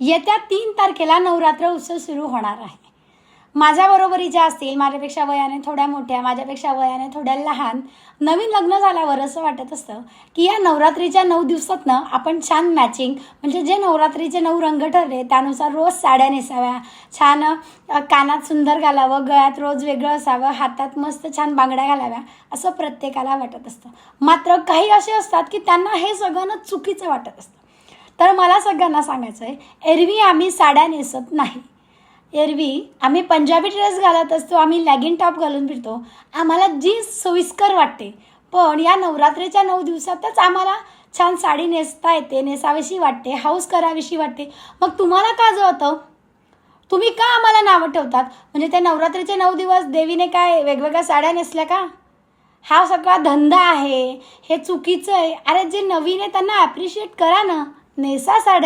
येत्या तीन तारखेला नवरात्र उत्सव सुरू होणार आहे. माझ्याबरोबरी ज्या असतील माझ्यापेक्षा वयाने थोड्या मोठ्या माझ्यापेक्षा वयाने थोड्या लहान नवीन लग्न झाल्यावर असं वाटत असतं की या नवरात्रीच्या नऊ दिवसातनं आपण छान मॅचिंग म्हणजे जे नवरात्रीचे नऊ रंग ठरले त्यानुसार रोज साड्या नेसाव्या छान कानात सुंदर घालावं गळ्यात रोज वेगळं असावं हातात मस्त छान बांगड्या घालाव्या असं प्रत्येकाला वाटत असतं. मात्र काही असे असतात की त्यांना हे सगळं चुकीचं वाटत असतं. तर मला सगळ्यांना सांगायचं आहे एरवी आम्ही साड्या नेसत नाही. एरवी आम्ही पंजाबी ड्रेस घालत असतो आम्ही लॅगिन टॉप घालून फिरतो. आम्हाला जी सोयीस्कर वाटते. पण या नवरात्रीच्या नऊ दिवसातच आम्हाला छान साडी नेसता येते नेसावीशी वाटते हाऊस करावीशी वाटते. मग तुम्हाला का जळतं? तुम्ही का आम्हाला नावं ठेवतात? म्हणजे ते नवरात्रीचे नऊ दिवस देवीने काय वेगवेगळ्या साड्या नेसल्या का? हा सगळा धंदा आहे हे चुकीचं आहे. अरे जे नवीन आहे त्यांना ॲप्रिशिएट करा ना. नेसा साड्या